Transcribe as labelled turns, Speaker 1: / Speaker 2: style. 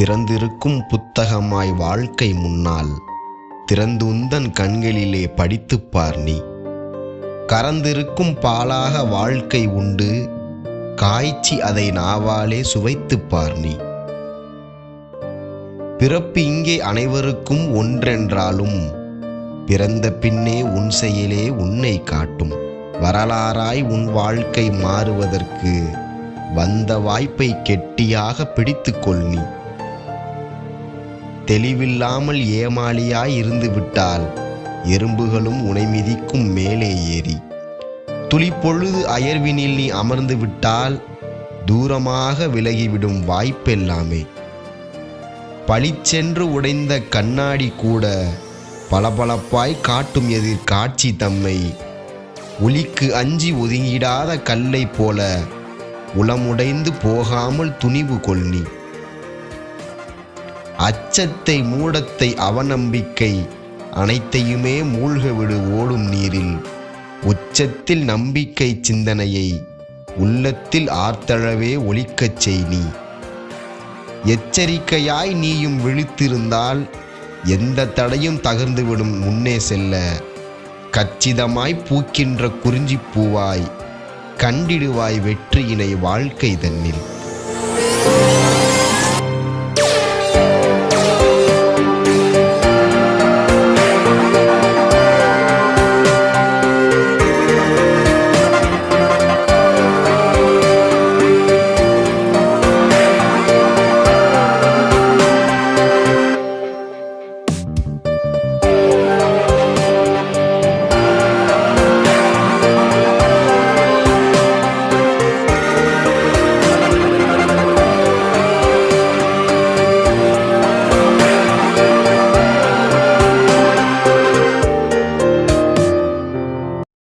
Speaker 1: திறந்திருக்கும் புத்தகமாய் வாழ்க்கை முன்னால் திறந்துந்தன் கண்களிலே படித்துப்பார் நீ. கறந்திருக்கும் பாலாக வாழ்க்கை உண்டு காய்ச்சி அதை நாவாலே சுவைத்துப்பார் நீ. பிறப்பு இங்கே அனைவருக்கும் ஒன்றென்றாலும் பிறந்த பின்னே உன் செயலே உன்னை காட்டும். வரலாறாய் உன் வாழ்க்கை மாறுவதற்கு வந்த வாய்ப்பை கெட்டியாக பிடித்துக்கொள் நீ. தெளிவில்லாமல் ஏமாளியாய் இருந்து விட்டால் எறும்புகளும் உனை மிதிக்கும் மேலே ஏறி. துளிப்பொழுது அயர்வினில் நீ அமர்ந்து விட்டால் தூரமாக விலகிவிடும் வாய்ப்பெல்லாமே. பளிச்சென்று உடைந்த கண்ணாடி கூட பளபளப்பாய் காட்டும் எதிர் காட்சி தம்மை. ஒளிக்கு அஞ்சி ஒதுங்கிடாத கல்லை போல உளமுடைந்து போகாமல் துணிவு கொள்ளி அச்சத்தை மூடத்தை அவநம்பிக்கை அனைத்தையுமே மூழ்கவிடு ஓடும் நீரில். உச்சத்தில் நம்பிக்கை சிந்தனையை உள்ளத்தில் ஆர்த்தழவே ஒழிக்கச் செய் நீ. எச்சரிக்கையாய் நீயும் விழித்திருந்தால் எந்த தடையும் தகர்ந்துவிடும் முன்னே செல்ல. கச்சிதமாய் பூக்கின்ற குறிஞ்சிப் பூவாய் கண்டிடுவாய் வெற்றியினை வாழ்க்கை தன்னில்.